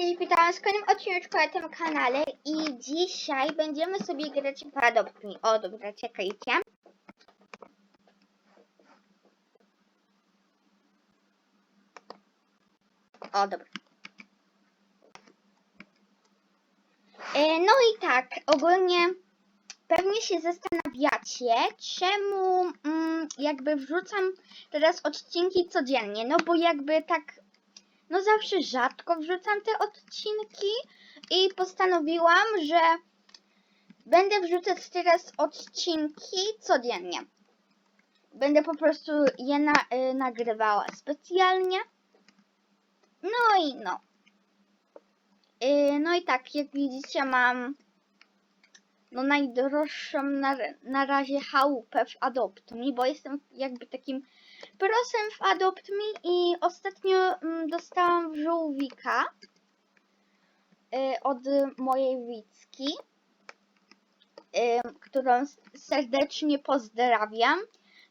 Cześć, witam w kolejnym na tym kanale i dzisiaj będziemy sobie grać w Adopt. O, dobra, czekajcie. O, dobra. E, no i tak, ogólnie pewnie się zastanawiacie, czemu mm, jakby wrzucam teraz odcinki codziennie, no bo jakby tak no zawsze rzadko wrzucam te odcinki i postanowiłam, że będę wrzucać teraz odcinki codziennie. Będę po prostu je na, y, nagrywała specjalnie. No i no. Y, no i tak, jak widzicie mam no najdroższą na, na razie chałupę w Adopt Me, bo jestem jakby takim prosem w Adopt Me i ostatnio mm, dostałam żółwika y, od mojej Wicki, y, którą serdecznie pozdrawiam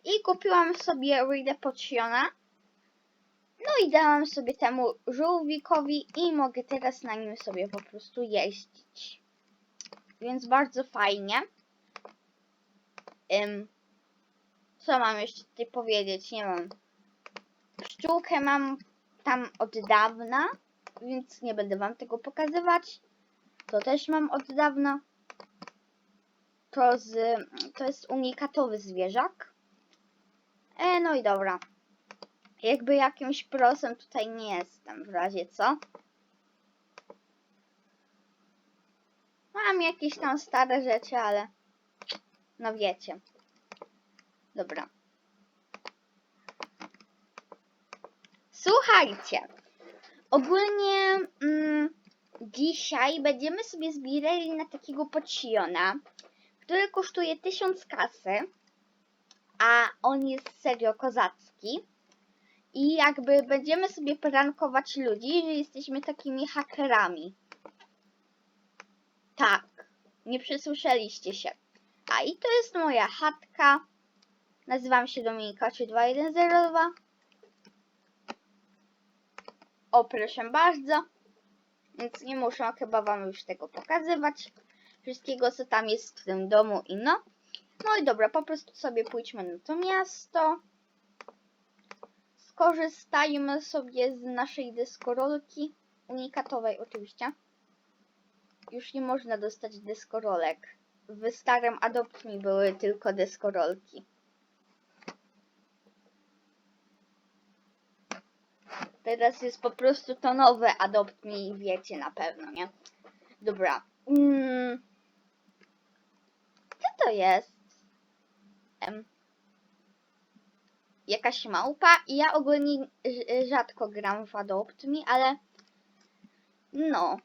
i kupiłam sobie Ride Potiona. No i dałam sobie temu żółwikowi i mogę teraz na nim sobie po prostu jeździć. Więc bardzo fajnie. Co mam jeszcze tutaj powiedzieć? Nie wiem. Pszczółkę mam tam od dawna, więc nie będę wam tego pokazywać. To też mam od dawna. To, z, to jest unikatowy zwierzak. E, no i dobra. Jakby jakimś prosem tutaj nie jestem w razie co. Mam jakieś tam stare rzeczy, ale no wiecie. Dobra. Słuchajcie. Ogólnie mm, dzisiaj będziemy sobie zbierali na takiego pociona, który kosztuje 1000 kasy, a on jest serio kozacki. I jakby będziemy sobie prankować ludzi, że jesteśmy takimi hakerami. Tak, nie przesłyszeliście się. A i to jest moja chatka. Nazywam się Dominika 3202. O, proszę bardzo. Więc nie muszę chyba wam już tego pokazywać. Wszystkiego, co tam jest w tym domu i no. No i dobra, po prostu sobie pójdźmy na to miasto. Skorzystajmy sobie z naszej deskorolki. Unikatowej oczywiście. Już nie można dostać deskorolek. W starym Adopt były tylko deskorolki. Teraz jest po prostu to nowe Adopt Me wiecie na pewno, nie? Dobra. Mm. Co to jest? Em. Jakaś małpa? I ja ogólnie rzadko gram w Adopt Me, ale no.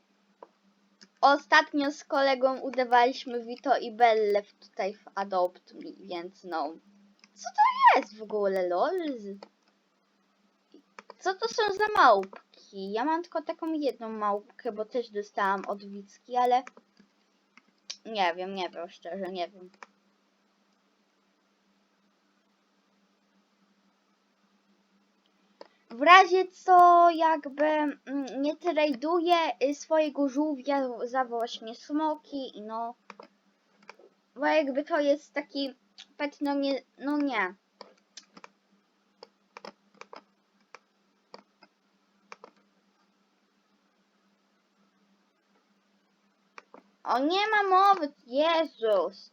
Ostatnio z kolegą udawaliśmy Vito i Belle tutaj w Adopt Me, więc no. Co to jest w ogóle, lol? Co to są za małpki? Ja mam tylko taką jedną małpkę, bo też dostałam od Wicki, ale nie wiem, nie wiem, szczerze, nie wiem. W razie co jakby mm, nie traduję y, swojego żółwia za właśnie smoki i no. Bo jakby to jest taki pet, no nie, no nie. O, nie ma mowy, Jezus.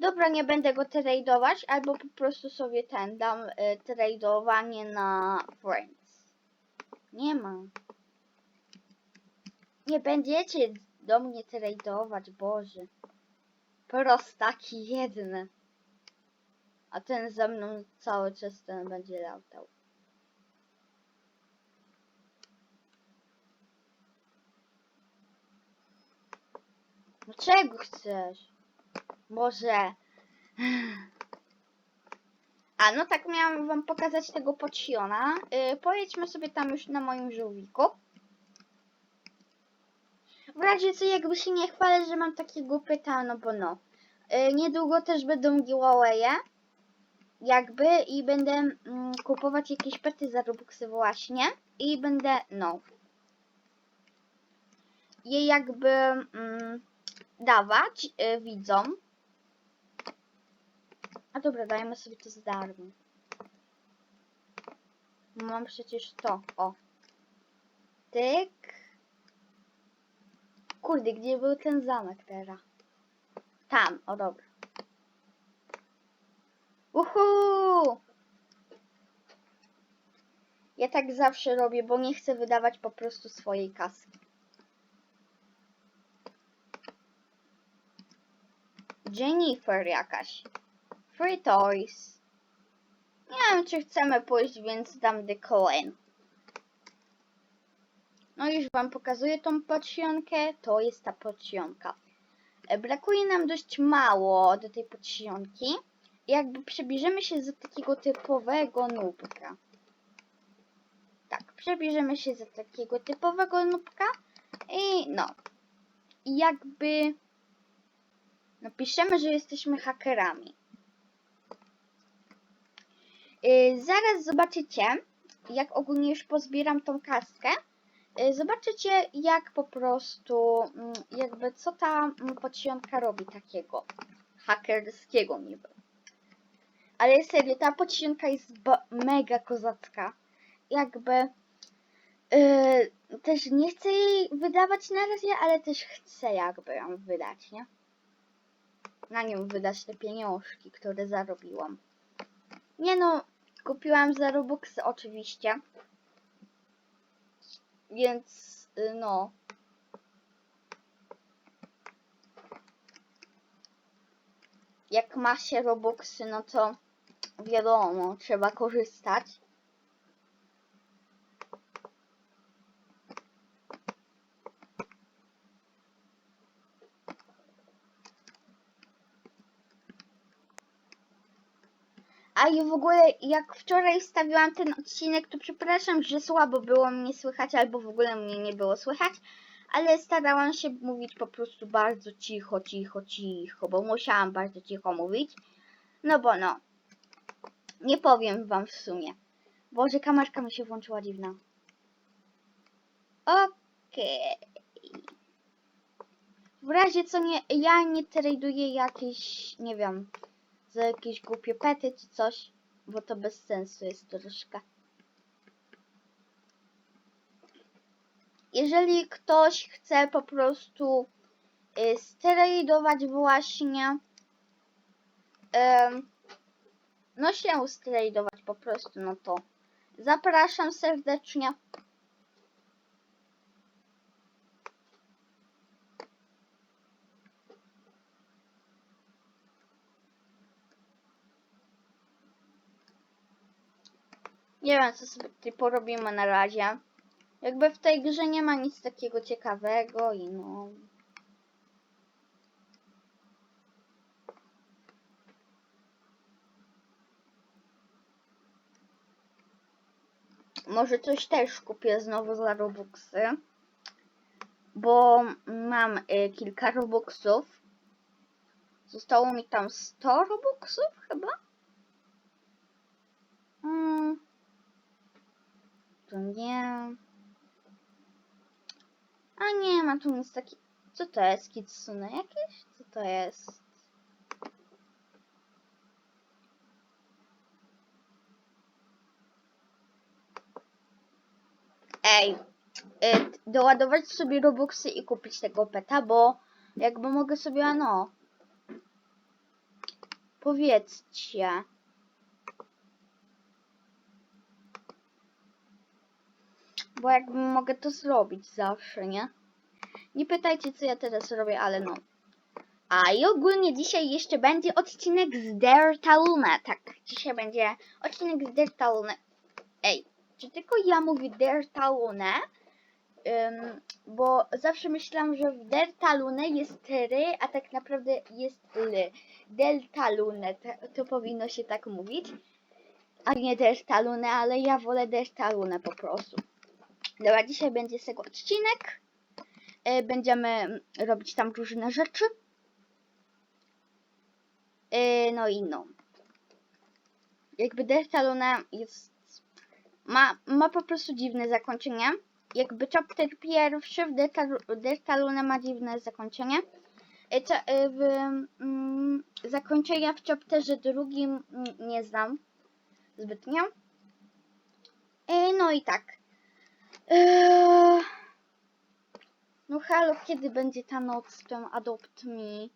Dobra, nie będę go tradować, albo po prostu sobie ten dam y, na Friends. Nie ma. Nie będziecie do mnie tradować, Boże. Prostaki jedne. A ten za mną cały czas ten będzie latał. No czego chcesz? Może. A no tak miałam wam pokazać tego pociona. Yy, pojedźmy sobie tam już na moim żółwiku. W razie co jakby się nie chwalę, że mam takiego pyta, no bo no. Yy, niedługo też będą giveawaye. Jakby i będę mm, kupować jakieś pety za Robuxy właśnie. I będę, no. je jakby mm, dawać y, widzom. A dobra, dajemy sobie to za darmo. Mam przecież to, o. Tyk. Kurde, gdzie był ten zamek teraz? Tam, o dobra. Uhu! Ja tak zawsze robię, bo nie chcę wydawać po prostu swojej kaski. Jennifer jakaś. Free Toys. Nie wiem, czy chcemy pójść, więc dam The Coin. No już Wam pokazuję tą podsionkę. To jest ta podsionka. E, brakuje nam dość mało do tej podsionki. Jakby przebierzemy się za takiego typowego nubka. Tak, przebierzemy się za takiego typowego nubka. I no. Jakby no, Napiszemy, że jesteśmy hakerami. Y, zaraz zobaczycie, jak ogólnie już pozbieram tą kaskę. Y, zobaczycie, jak po prostu, mm, jakby co ta yy, podsionka robi takiego hakerskiego niby. Ale serio, ta podsionka jest mega kozacka. Jakby yy, też nie chcę jej wydawać na razie, ale też chcę jakby ją wydać, nie? Na nią wydać te pieniążki, które zarobiłam. Nie no, kupiłam za Robuxy oczywiście. Więc y, no. Jak ma się Robuxy, no to wiadomo, trzeba korzystać. I w ogóle jak wczoraj wstawiłam ten odcinek, to przepraszam, że słabo było mnie słychać, albo w ogóle mnie nie było słychać, ale starałam się mówić po prostu bardzo cicho, cicho, cicho, bo musiałam bardzo cicho mówić. No bo no, nie powiem wam w sumie. Boże, kamerka mi się włączyła dziwna. Okej. W razie co nie, ja nie traduję jakieś, nie wiem, za jakieś głupie pety czy coś, bo to bez sensu jest troszkę. Jeżeli ktoś chce po prostu y, sterilizować właśnie em, no się sterilizować po prostu, no to zapraszam serdecznie. Nie wiem, co sobie tutaj porobimy na razie. Jakby w tej grze nie ma nic takiego ciekawego i no... Może coś też kupię znowu za Robuxy. Bo mam y, kilka Robuxów. Zostało mi tam 100 Robuxów chyba? Mm. To nie. A nie, ma tu nic taki. Co to jest? Kitsune jakieś? Co to jest? Ej, y, doładować sobie Robuxy i kupić tego peta, bo jakby mogę sobie, no. Powiedzcie. Bo jakby mogę to zrobić zawsze, nie? Nie pytajcie, co ja teraz robię, ale no. A i ogólnie dzisiaj jeszcze będzie odcinek z Dertalune. Tak, dzisiaj będzie odcinek z Dertalune. Ej, czy tylko ja mówię Dertalune? Ym, bo zawsze myślałam, że w Dertalune jest ry, a tak naprawdę jest l. Deltalune, to, to powinno się tak mówić. A nie Dertalune, ale ja wolę Dertalune po prostu. Dobra, dzisiaj będzie z tego odcinek. E, Będziemy robić tam różne rzeczy. E, No i no. Jakby Delta Luna jest... Ma, ma po prostu dziwne zakończenie. jakby chapter pierwszy w Delta- Delta Luna ma dziwne zakończenie. E, W mm, zakończenia w chapterze drugim nie znam zbytnio. No i tak. Eee, No halo, kiedy będzie ta noc z tym Adopt Me?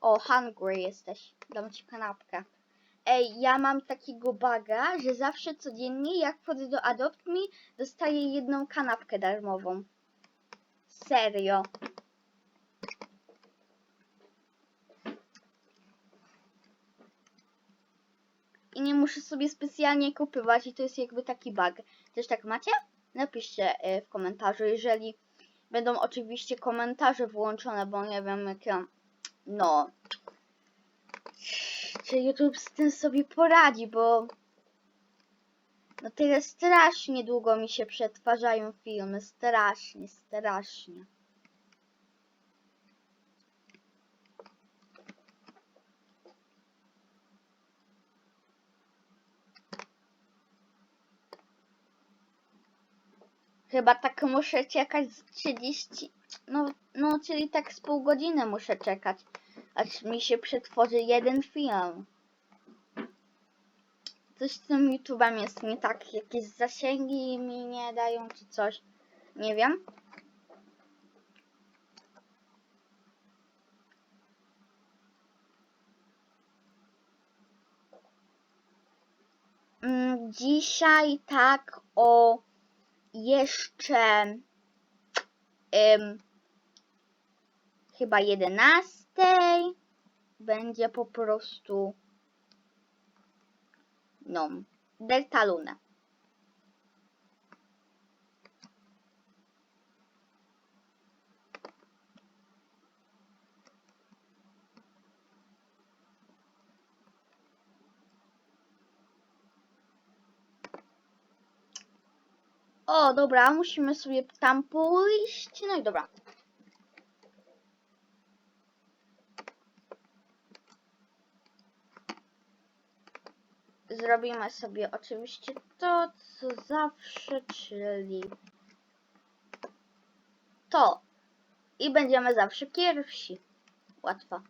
O, hungry jesteś. Dam ci kanapkę. Ej, ja mam takiego baga, że zawsze codziennie jak wchodzę do Adopt Me, dostaję jedną kanapkę darmową. Serio. I nie muszę sobie specjalnie kupywać i to jest jakby taki bug. Też tak macie? Napiszcie y, w komentarzu, jeżeli będą oczywiście komentarze włączone, bo nie wiem jakie, no, czy YouTube z tym sobie poradzi, bo no tyle strasznie długo mi się przetwarzają filmy, strasznie, strasznie. Chyba tak muszę czekać z 30, no, no czyli tak z pół godziny muszę czekać, aż mi się przetworzy jeden film. Coś z tym YouTube'em jest nie tak, jakieś zasięgi mi nie dają czy coś, nie wiem. Mm, Dzisiaj tak o jeszcze ym, chyba 11 będzie po prostu no, Delta Luna. O, dobra, musimy sobie tam pójść. No i dobra. Zrobimy sobie oczywiście to, co zawsze, czyli to. I będziemy zawsze pierwsi. Łatwo.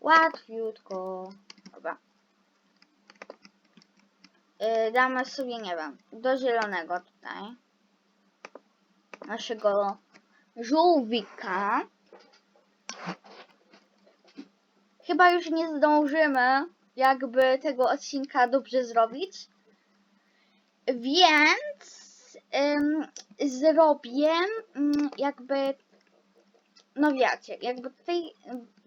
Łatwiutko. Dobra. Yy, damy sobie, nie wiem, do zielonego tutaj. Naszego żółwika. Chyba już nie zdążymy jakby tego odcinka dobrze zrobić. Więc ym, zrobię ym, jakby no wiecie, jakby tutaj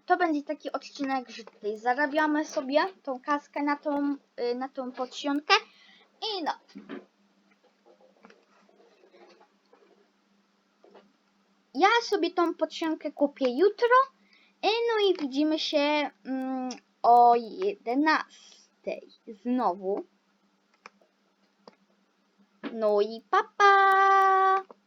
to będzie taki odcinek, że tutaj zarabiamy sobie tą kaskę na tą, y, na tą podsionkę i no. Ja sobie tą podsionkę kupię jutro. No i widzimy się mm, o 11 znowu. No i papa! Pa.